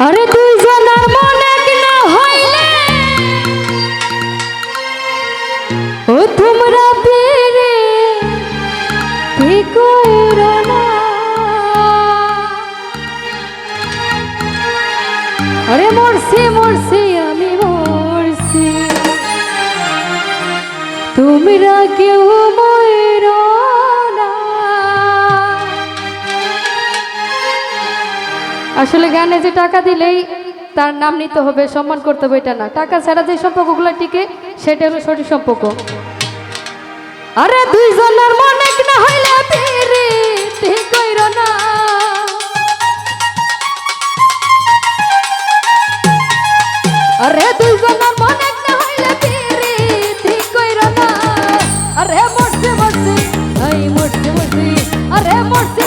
আরে হইলে? ও তোমরা পেরে ঠিক না? আরে মরছি মরছি আমি তোমরা কেউ আসলে গানে যে টাকা দিলেই তার নাম নিতে হবে, সম্মান করতে হবে, এটা না। টাকা ছাড়া যে সম্পর্কগুলো টিকে সেটা হলো সঠিক সম্পর্ক। আরে দুইজনের মনে না হইলে ঠিক কইর না। আরে দুইজনের মনে না হইলে ঠিক কইর না। আরে মরছে মরছে, এই মরছে মরছে, আরে মরছে।